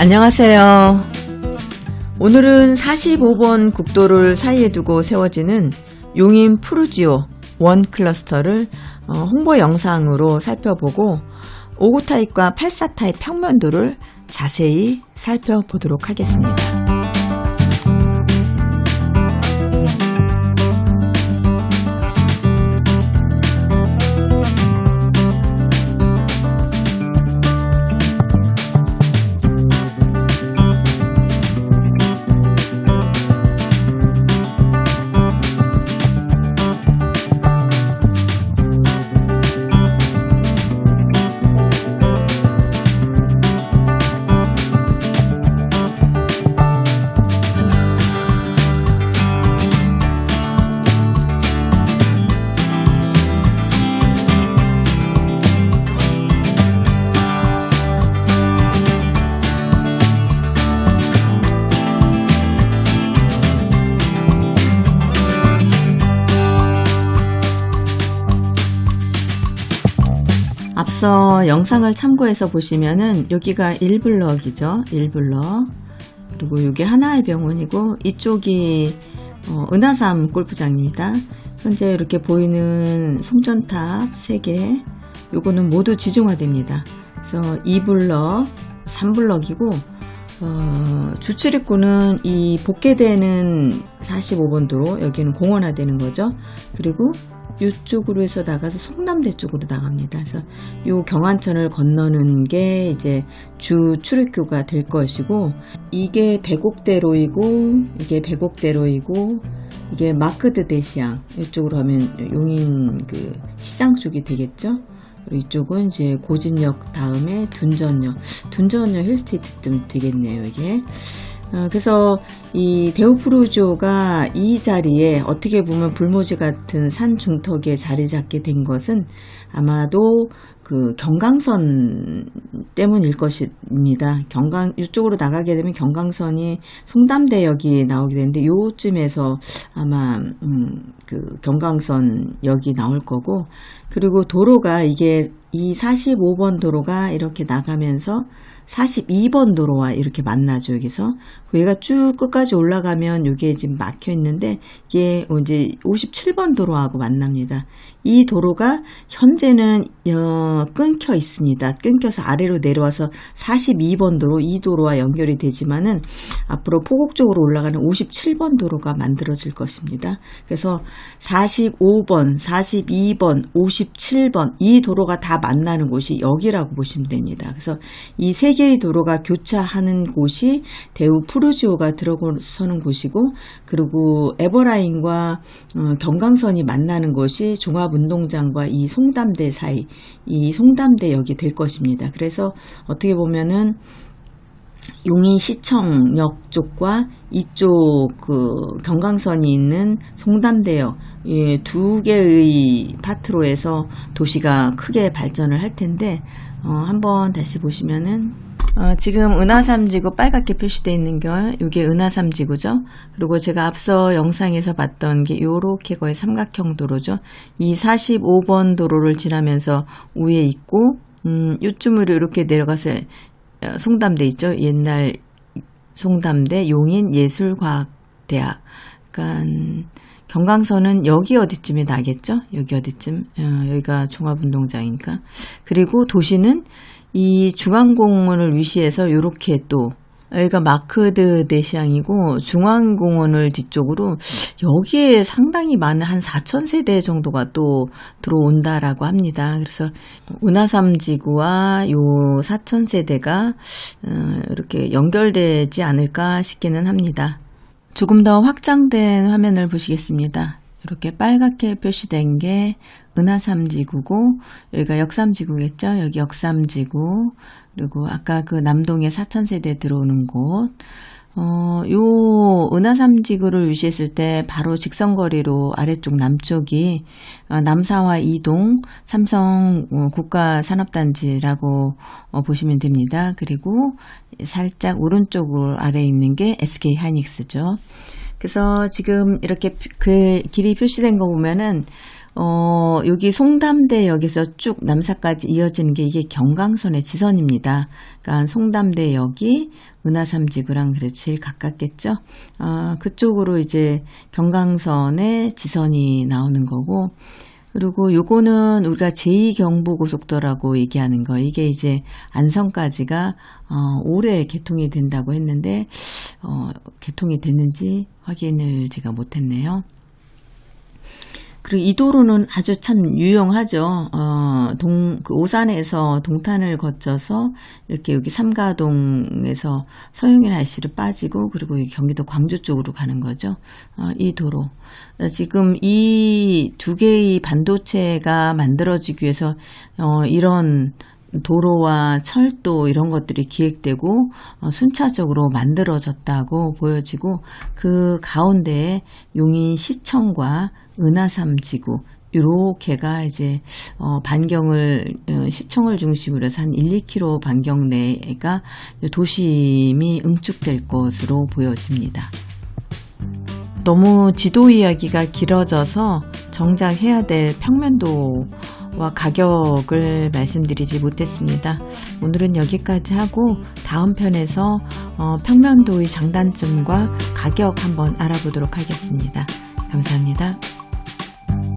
안녕하세요. 오늘은 45번 국도를 사이에 두고 세워지는 용인 푸르지오 원 클러스터를 어, 홍보 영상으로 살펴보고 59 타입과 84 타입 평면도를 자세히 살펴보도록 하겠습니다. 앞서 영상을 참고해서 보시면은 여기가 1블럭이죠. 1블럭. 그리고 여기 하나의 병원이고 이쪽이 어, 은하삼 골프장입니다. 현재 이렇게 보이는 송전탑 3개 요거는 모두 지중화됩니다. 그래서 2블럭, 3블럭이고 어, 주출입구는 이 복개되는 45번 도로 여기는 공원화되는 거죠. 그리고 이쪽으로 해서 나가서 송남대 쪽으로 나갑니다. 그래서 요 경안천을 건너는 게 이제 주 출입구가 될 것이고 이게 배곡대로이고 이게 배곡대로이고 이게 마크드 대시양 이쪽으로 하면 용인 그 시장 쪽이 되겠죠. 그리고 이쪽은 이제 고진역 다음에 둔전역 둔전역 힐스테이트 되겠네요 이게. 어, 그래서 이 데오프루조가 이 자리에 어떻게 보면 불모지 같은 산 중턱에 자리 잡게 된 것은 아마도 그 경강선 때문일 것입니다. 경강 이쪽으로 나가게 되면 경강선이 송담대역이 나오게 되는데 요쯤에서 아마 음, 그 경강선역이 나올 거고 그리고 도로가 이게 이 45번 도로가 이렇게 나가면서 42번 도로와 이렇게 만나죠, 여기서. 얘가 쭉 끝까지 올라가면 여기에 지금 막혀 있는데, 이게 이제 57번 도로하고 만납니다. 이 도로가 현재는 어, 끊겨 있습니다. 끊겨서 아래로 내려와서 42번 도로, 이 도로와 연결이 되지만은 앞으로 포곡 쪽으로 올라가는 57번 도로가 만들어질 것입니다. 그래서 45번, 42번, 57번 이 도로가 다 만나는 곳이 여기라고 보시면 됩니다. 그래서 이 세 개의 도로가 교차하는 곳이 대우 푸르지오가 들어서는 곳이고 그리고 에버라인과 어, 경강선이 만나는 곳이 종합운동장과 이 송담대 사이 이 송담대역이 될 것입니다. 그래서 어떻게 보면은 용인시청역 쪽과 이쪽 그 경강선이 있는 송담대역 예, 두 개의 파트로 해서 도시가 크게 발전을 할 텐데 어, 한번 다시 보시면은 어, 지금 은하삼지구 빨갛게 표시되어 있는 게 이게 은하삼지구죠. 그리고 제가 앞서 영상에서 봤던 게 요렇게 거의 삼각형 도로죠. 이 45번 도로를 지나면서 위에 있고 음, 요쯤으로 이렇게 내려가서 어, 송담대 있죠. 옛날 송담대 용인 예술과학대학. 그러니까 경강선은 여기 어디쯤에 나겠죠? 여기 어디쯤? 어, 여기가 종합운동장이니까. 그리고 도시는 이 중앙공원을 위시해서 이렇게 또 여기가 마크드 대시양이고 중앙공원을 뒤쪽으로 여기에 상당히 많은 한 4천 세대 정도가 또 들어온다라고 합니다. 그래서 은하삼 지구와 요 4천 세대가 어, 이렇게 연결되지 않을까 싶기는 합니다. 조금 더 확장된 화면을 보시겠습니다. 이렇게 빨갛게 표시된 게 은하삼지구고 여기가 역삼지구겠죠. 여기 역삼지구 그리고 아까 그 남동에 사천세대 들어오는 곳 어, 요 은하삼지구를 유시했을 때 바로 직선거리로 아래쪽 남쪽이 어, 남사와 이동 삼성 어, 국가산업단지라고 어, 보시면 됩니다. 그리고 살짝 오른쪽으로 아래에 있는 게 SK 하이닉스죠. 그래서 지금 이렇게 그 길이 표시된 거 보면은 어, 여기 송담대역에서 쭉 남사까지 이어지는 게 이게 경강선의 지선입니다. 그러니까 송담대역이 은하삼 지구랑 그래도 제일 가깝겠죠. 아, 그쪽으로 이제 경강선의 지선이 나오는 거고, 그리고 요거는 우리가 제2경부고속도라고 얘기하는 거, 이게 이제 안성까지가 어, 올해 개통이 된다고 했는데, 어, 개통이 됐는지 확인을 제가 못 했네요. 그리고 이 도로는 아주 참 유용하죠. 어, 동, 그 오산에서 동탄을 거쳐서 이렇게 여기 삼가동에서 서영인 날씨를 빠지고 그리고 경기도 광주 쪽으로 가는 거죠. 어, 이 도로. 어, 지금 이 두 개의 반도체가 만들어지기 위해서 어, 이런 도로와 철도 이런 것들이 기획되고 어, 순차적으로 만들어졌다고 보여지고 그 가운데에 용인 시청과 은하삼 지구 요렇게가 이제 어, 반경을 어, 시청을 중심으로 해서 한 1, 2km 반경 내가 도심이 응축될 것으로 보여집니다. 너무 지도 이야기가 길어져서 정작 해야 될 평면도 와 가격을 말씀드리지 못했습니다. 오늘은 여기까지 하고 다음 편에서 어, 평면도의 장단점과 가격 한번 알아보도록 하겠습니다. 감사합니다.